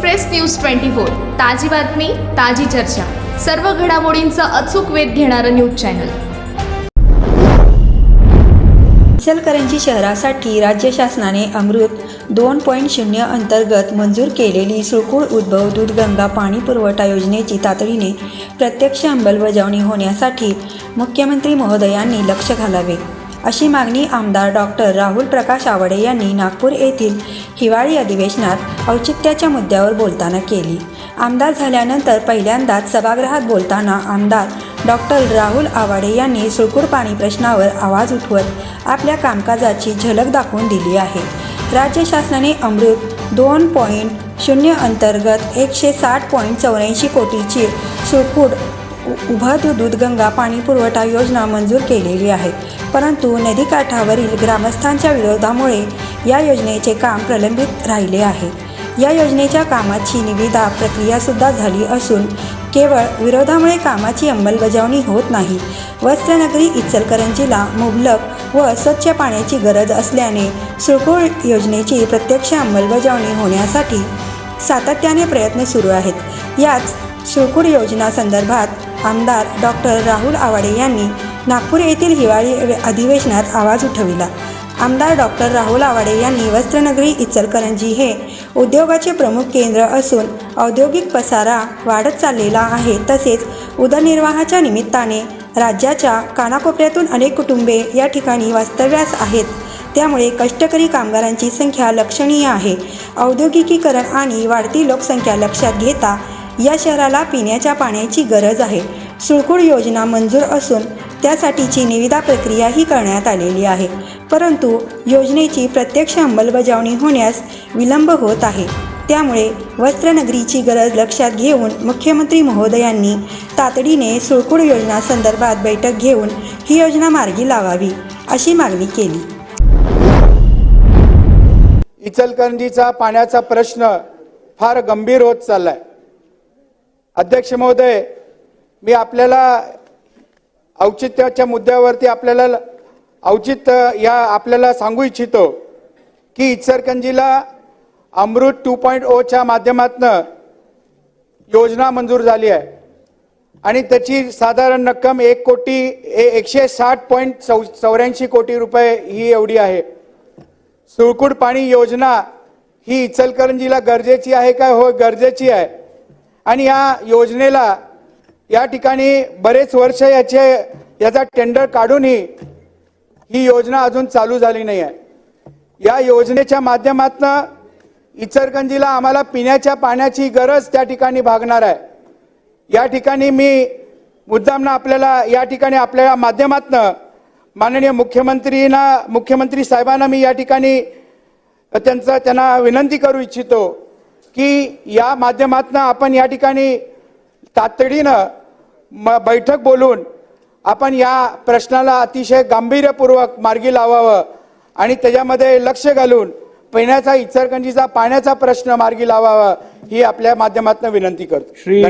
Express news twenty four. ताजी बातमी ताजी चर्चा. सर्व घडामोडींचा अचूक वेध घेणारं न्यूज चॅनल. इचलकरंजी शहरासाठी राज्य शासनाने अमृत दोन पॉईंट शून्य अंतर्गत मंजूर केलेली सुळकुळ उद्भव दूधगंगा पाणी पुरवठा योजनेची तातडीने प्रत्यक्ष अंमलबजावणी होण्यासाठी मुख्यमंत्री महोदयांनी लक्ष घालावे. अशी मागणी आमदार डॉक्टर राहुल प्रकाश आवाडे यांनी नागपूर येथील हिवाळी अधिवेशनात औचित्याच्या मुद्द्यावर बोलताना केली. आमदार झाल्यानंतर पहिल्यांदाच सभागृहात बोलताना आमदार डॉक्टर राहुल आवाडे यांनी सुळकूर पाणी प्रश्नावर आवाज उठवत आपल्या कामकाजाची झलक दाखवून दिली आहे. राज्य शासनाने अमृत दोन पॉईंट शून्य अंतर्गत एकशे साठ पॉईंट चौऱ्याऐंशी कोटीची सुळकूड उ- उभा दूधगंगा पाणी पुरवठा योजना मंजूर केलेली आहे. परंतु नदीकाठावरील ग्रामस्थांच्या विरोधामुळे या योजनेचे काम प्रलंबित राहिले आहे. या योजनेच्या कामाची निविदा प्रक्रियासुद्धा झाली असून केवळ विरोधामुळे कामाची अंमलबजावणी होत नाही. वस्त्रनगरी इचलकरंजीला मुबलक व स्वच्छ पाण्याची गरज असल्याने सुळकोळ योजनेची प्रत्यक्ष अंमलबजावणी होण्यासाठी सातत्याने प्रयत्न सुरू आहेत. याच सुळकूड योजना संदर्भात आमदार डॉक्टर राहुल आवाडे यांनी नागपूर येथील हिवाळी अधिवेशनात आवाज उठविला. आमदार डॉक्टर राहुल आवाडे यांनी वस्त्रनगरी इचलकरंजी हे उद्योगाचे प्रमुख केंद्र असून औद्योगिक पसारा वाढत चाललेला आहे. तसेच उदरनिर्वाहाच्या निमित्ताने राज्याच्या कानाकोपऱ्यातून अनेक कुटुंबे या ठिकाणी वास्तव्यास आहेत. त्यामुळे कष्टकरी कामगारांची संख्या लक्षणीय आहे. औद्योगिकीकरण आणि वाढती लोकसंख्या लक्षात घेता या शहराला पिण्याच्या पाण्याची गरज आहे. सुळकूड योजना मंजूर असून त्यासाठीची निविदा प्रक्रियाही करण्यात आलेली आहे. परंतु योजनेची प्रत्यक्ष अंमलबजावणी होण्यास विलंब होत आहे. त्यामुळे वस्त्रनगरीची गरज लक्षात घेऊन मुख्यमंत्री महोदयांनी तातडीने सुळकूड योजना संदर्भात बैठक घेऊन ही योजना मार्गी लावावी अशी मागणी केली. इचलकरंजीचा पाण्याचा प्रश्न फार गंभीर होत चाललाय. अध्यक्ष महोदय मी आपल्याला औचित्याच्या मुद्द्यावरती आपल्याला औचित्य या आपल्याला सांगू इच्छितो की इचरकंजीला अमृत टू पॉईंट ओच्या माध्यमातनं योजना मंजूर झाली आहे. आणि त्याची साधारण रक्कम एक कोटी ए- एकशे साठ पॉईंट चौ चौऱ्याऐंशी कोटी रुपये ही एवढी आहे. सुळकूड पाणी योजना ही इचलकरंजीला गरजेची आहे का? हो गरजेची आहे. आणि या योजनेला या ठिकाणी बरेच वर्ष याचे याचा टेंडर काढूनही ही योजना अजून चालू झाली नाही आहे या योजनेच्या माध्यमातून इचरगंजीला आम्हाला पिण्याच्या पाण्याची गरज त्या ठिकाणी भागणार आहे. या ठिकाणी मी मुद्दामनं आपल्याला या ठिकाणी आपल्या माध्यमातनं माननीय मुख्यमंत्रीना मुख्यमंत्री साहेबांना मी या ठिकाणी त्यांचं त्यांना विनंती करू इच्छितो की या माध्यमातनं आपण या ठिकाणी तातडीनं म बैठक बोलून आपण या प्रश्नाला अतिशय गांभीर्यपूर्वक मार्गी लावावं आणि त्याच्यामध्ये लक्ष घालून पिण्याचा इचलकरंजीचा पाण्याचा प्रश्न मार्गी लावावा ही आपल्या माध्यमातून विनंती करतो श्री.